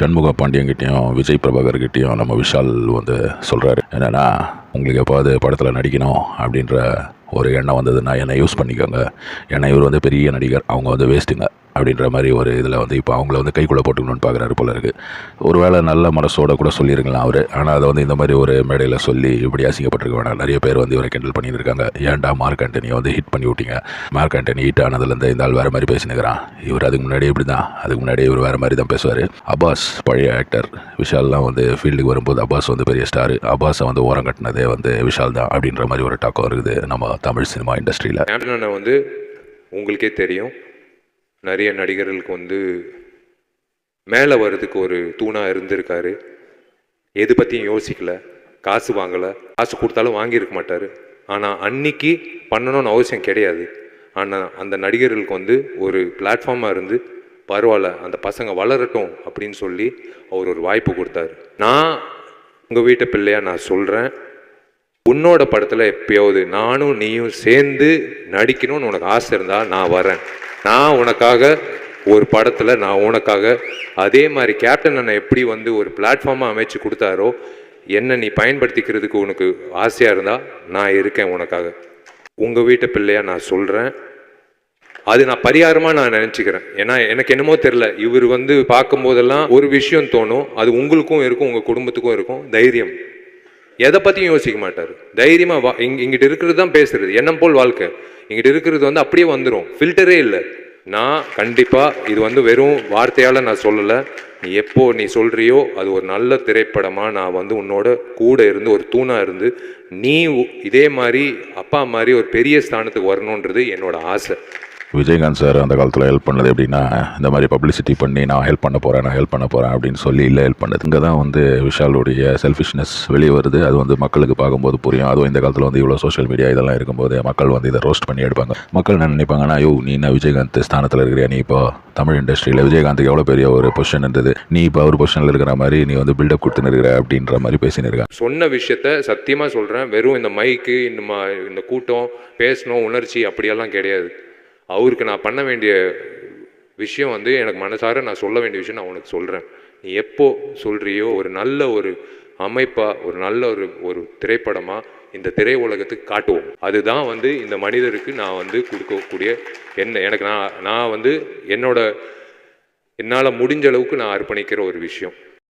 சண்முக பாண்டியங்கிட்டையும் விஜய் பிரபாகர்கிட்டயும் நம்ம விஷால் வந்து சொல்கிறாரு என்னென்னா உங்களுக்கு எப்போது படத்தில் நடிக்கணும் அப்படின்ற ஒரு எண்ணம் வந்ததுன்னா என்னை யூஸ் பண்ணிக்கோங்க. ஏன்னா இவர் வந்து பெரிய நடிகர். அவங்க வந்து வேஸ்ட்டுங்க. அப்படின்ற மாதிரி ஒரு இதில் வந்து இப்போ அவங்கள வந்து கைக்குள்ளே போட்டுக்கணும்னு பார்க்குறாரு போல இருக்குது ஒரு வேளை நல்ல மனசோட கூட சொல்லியிருக்கலாம் அவர். ஆனால் அதை வந்து இந்த மாதிரி ஒரு மேடையில் சொல்லி இப்படி அசிங்கப்பட்டிருக்க வேணாம். நிறைய பேர் வந்து இவரை கிண்டல் பண்ணியிருக்காங்க ஏன்டா மார்க் ஆண்டனியை வந்து ஹிட் பண்ணி விட்டீங்க? மார்க் ஆண்டனி ஹிட் ஆனதுலேருந்து இந்த ஆள் வேறு மாதிரி பேசினுக்கிறான். இவர் அதுக்கு முன்னாடி இப்படி தான் அதுக்கு முன்னாடி இவர் வேறு மாதிரி தான் பேசுவார். அப்பாஸ் பழைய ஆக்டர் விஷால்லாம் வந்து ஃபீல்டுக்கு வரும்போது அப்பாஸ் வந்து பெரிய ஸ்டார் அப்பாஸை வந்து ஓரம் கட்டினது. வந்து விஷால் தான் அப்படின்ற மாதிரி ஒரு டாக்கம் இருக்குது நம்ம தமிழ் சினிமா இண்டஸ்ட்ரியில். கேப்டன் வந்து உங்களுக்கே தெரியும். நிறைய நடிகர்களுக்கு வந்து மேலே வர்றதுக்கு ஒரு தூணாக இருந்திருக்காரு. எது பற்றியும் யோசிக்கல. காசு வாங்கலை. காசு கொடுத்தாலும் வாங்கியிருக்க மாட்டார். ஆனால் அன்னைக்கு பண்ணணும்னு அவசியம் கிடையாது. ஆனால் அந்த நடிகர்களுக்கு வந்து ஒரு பிளாட்ஃபார்மாக இருந்து பரவாயில்ல அந்த பசங்க வளரட்டும் அப்படின்னு சொல்லி அவர் ஒரு வாய்ப்பு கொடுத்தாரு. நான் உங்கள் வீட்டு பிள்ளையாக நான் சொல்கிறேன் உன்னோட படத்தில் எப்பயாவது நானும் நீயும் சேர்ந்து நடிக்கணும்னு உனக்கு ஆசை இருந்தால் நான் வரேன் நான் உனக்காக ஒரு படத்தில் நான் உனக்காக அதே மாதிரி கேப்டன் அண்ணன் எப்படி வந்து ஒரு பிளாட்ஃபார்மாக அமைச்சு கொடுத்தாரோ என்னை நீ பயன்படுத்திக்கிறதுக்கு உனக்கு ஆசையாக இருந்தால் நான் இருக்கேன் உனக்காக. உங்கள் வீட்டு பிள்ளையாக நான் சொல்கிறேன் அது நான் பரிகாரமாக நான் நினச்சிக்கிறேன். ஏன்னா எனக்கு என்னமோ தெரில இவர் வந்து பார்க்கும்போதெல்லாம் ஒரு விஷயம் தோணும். அது உங்களுக்கும் இருக்கும் உங்கள் குடும்பத்துக்கும் இருக்கும். தைரியம். எதை பற்றியும் யோசிக்க மாட்டார். தைரியமாக வா இங் இங்கிட்ட இருக்கிறது தான் பேசுறது. எண்ணம் போல் வாழ்க்கை. இங்கிட்ட இருக்கிறது வந்து அப்படியே வந்துடும் ஃபில்டரே இல்லை. நான் கண்டிப்பாக இது வந்து வெறும் வார்த்தையால் நான் சொல்லலை. நீ எப்போ நீ சொல்கிறியோ அது ஒரு நல்ல திரைப்படமாக நான் வந்து உன்னோட கூட இருந்து ஒரு தூணாக இருந்து நீ இதே மாதிரி அப்பா மாதிரி ஒரு பெரிய ஸ்தானத்துக்கு வரணுன்றது என்னோட ஆசை. விஜயகாந்த் சார் அந்த காலத்தில் ஹெல்ப் பண்ணது எப்படின்னா இந்த மாதிரி பப்ளிசிட்டி பண்ணி நான் ஹெல்ப் பண்ண போகிறேன் நான் ஹெல்ப் பண்ண போகிறேன் அப்படின்னு சொல்லி இல்லை ஹெல்ப் பண்ணது. இங்கே தான் வந்து விஷாலுடைய செல்ஃபிஷ்னஸ் வெளியே வருது. அது வந்து மக்களுக்கு பார்க்கும்போது புரியும். அதுவும் இந்த காலத்தில் வந்து இவ்வளோ சோஷியல் மீடியா இதெல்லாம் இருக்கும்போது மக்கள் வந்து இதை ரோஸ்ட் பண்ணி எடுப்பாங்க. மக்கள் என்ன நினைப்பாங்கன்னா ஐயோ நீ என்ன விஜயகாந்த் ஸ்தானத்தில் இருக்கிறியா? நீ இப்போ தமிழ் இண்டஸ்ட்ரியில் விஜயகாந்துக்கு எவ்வளோ பெரிய ஒரு பொசிஷன் இருந்தது? நீ இப்போ ஒரு பொசிஷனில் இருக்கிற மாதிரி நீ வந்து பில்டப் கொடுத்துன்னு இருக்கிற அப்படின்ற மாதிரி பேசின்னு இருக்காங்க. சொன்ன விஷயத்த சத்தியமாக சொல்கிறேன் வெறும் இந்த மைக்கு இந்த கூட்டம் பேசணும் உணர்ச்சி அப்படியெல்லாம் கிடையாது. அவருக்கு நான் பண்ண வேண்டிய விஷயம் வந்து எனக்கு மனசார நான் சொல்ல வேண்டிய விஷயம் நான் உனக்கு சொல்கிறேன் நீ எப்போ சொல்கிறியோ ஒரு நல்ல ஒரு அமைப்பாக ஒரு நல்ல ஒரு ஒரு திரைப்படமாக இந்த திரை உலகத்துக்கு காட்டுவோம். அதுதான் வந்து இந்த மனிதருக்கு நான் வந்து கொடுக்கக்கூடிய என்ன எனக்கு நான் நான் வந்து என்னோட என்னால் முடிஞ்ச அளவுக்கு நான் அர்ப்பணிக்கிற ஒரு விஷயம்.